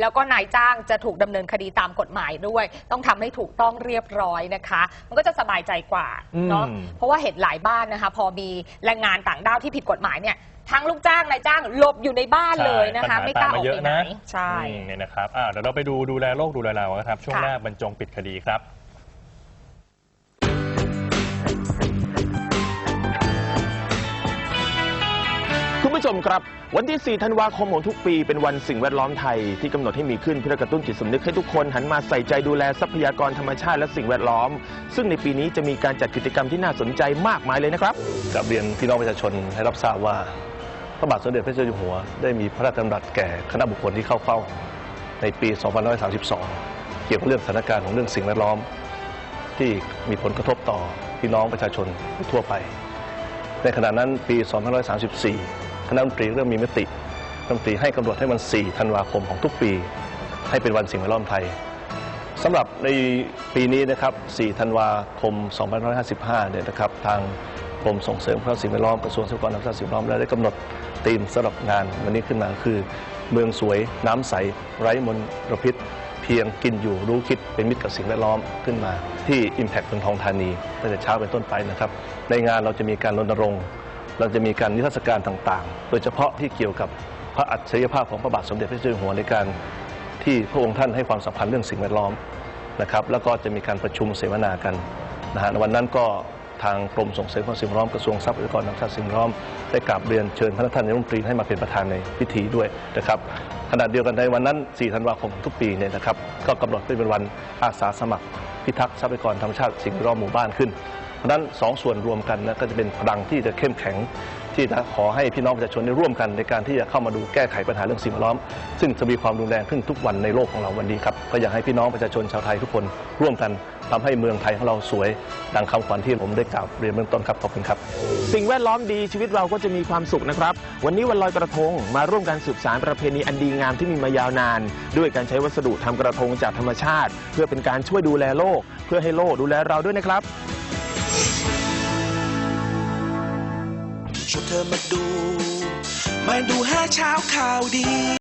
แล้วก็นายจ้างจะถูกดำเนินคดีตามกฎหมายด้วย ต้องทำให้ถูกต้องเรียบร้อยนะคะ มันก็จะสบายใจกว่าเนาะอืม เพราะว่าเห็นหลายบ้านนะคะ พอมีแรงงานต่างด้าวที่ผิดกฎหมายเนี่ยทั้งลูกจ้างนายจ้างหลบอยู่ในบ้านเลยนะคะใช่ไม่กล้าออกปัญหไปตไหนมาเยอะใช่ อืมเนี่ยนะครับอ่าเดี๋ยวเราไปดูดูแลโลกดูแลเราครับ ช่วงค่ะ หน้าบรรจงปิดคดีครับ คุณผู้ชมครับ วันที่ 4 ธันวาคมของทุกปีเป็นวันสิ่งแวดล้อมไทยที่กำหนดให้มีขึ้นเพื่อกระตุ้นจิตสำนึกให้ทุกคนหันมาใส่ใจดูแลทรัพยากรธรรมชาติและสิ่งแวดล้อม ซึ่งในปีนี้จะมีการจัดกิจกรรมที่น่าสนใจมากมายเลยนะครับกับเรียนพี่น้องประชาชนให้รับทราบว่า พระบาทสมเด็จพระเจ้าอยู่หัว ได้มีพระราชดำรัสแก่คณะบุคคลที่เข้าเฝ้า ในปี 2532 เกี่ยวกับเรื่องสถานการณ์ของเรื่องสิ่งแวดล้อม ที่มีผลกระทบต่อพี่น้องประชาชนทั่วไป ในขณะนั้นปี 2534 คณะรัฐมนตรีเริ่มมีมติรัฐมนตรีให้กำหนดให้มัน 4 ธันวาคมของทุกปี ให้เป็นวันสิ่งแวดล้อมไทยสำหรับในปีนี้นะครับ 4 ธันวาคม 2555 เนี่ยนะครับ ทางกรมส่งเสริมความสิ่งแวดล้อมกระทรวงทรัพยากรธรรมชาติสิ่งแวดล้อมได้กำหนดธีมสำหรับงานวันนี้ขึ้นมาคือ เมืองสวยน้ำใส ไร้มลพิษ เพียงกินอยู่รู้คิดเป็นมิตรกับสิ่งแวดล้อมขึ้นมา ที่ Impact เมืองทองธานีตั้งแต่เช้าเป็นต้นไปนะครับ ในงานเราจะมีการรณรงค์ เราจะมีการนิทรรศการต่างๆ โดยเฉพาะที่เกี่ยวกับพระอัจฉริยภาพของพระบาทสมเด็จพระเจ้าอยู่หัวในการที่พระองค์ท่านให้ความสำคัญเรื่องสิ่งแวดล้อมนะครับ แล้วก็จะมีการประชุมเสวนากันนะฮะในวันนั้นก็ทางกรมส่งเสริมความสิ่งแวดล้อมกระทรวงทรัพยากรธรรมชาติสิ่งแวดล้อมได้กราบเรียนเชิญพระท่านนายกรัฐมนตรีให้มาเป็นประธานในพิธีด้วยนะครับขณะเดียวกันในวันนั้น 4 ธันวาคมทุกปีเนี่ยนะครับ ก็กำหนดเป็นวันอาสาสมัครพิทักษ์ทรัพยากรธรรมชาติสิ่งแวดล้อมหมู่บ้านขึ้น เพราะฉะนั้นสองส่วนรวมกันนะก็จะเป็นพลังที่จะเข้มแข็ง ที่จะขอให้พี่น้องประชาชนได้ร่วมกัน ในการที่จะเข้ามาดูแก้ไขปัญหาเรื่องสิ่งแวดล้อม ซึ่งจะมีความรุนแรงขึ้นทุกวันในโลกของเราวันนี้ครับก็อยากให้พี่น้องประชาชนชาวไทยทุกคนร่วมกันทำให้เมืองไทยของเราสวย ดังคำขวัญที่ผมได้กล่าวเรียนเบื้องต้นครับขอบคุณครับ สิ่งแวดล้อมดีชีวิตเราก็จะมีความสุขนะครับ วันนี้วันลอยกระทงมาร่วมกันสืบสารประเพณีอันดีงามที่มีมายาวนาน ด้วยการใช้วัสดุทำกระทงจากธรรมชาติ เพื่อเป็นการช่วยดูแลโลก เพื่อให้โลกดูแลเราด้วยนะครับชวนเธอมาดู มาดูห้าเช้าข่าวดี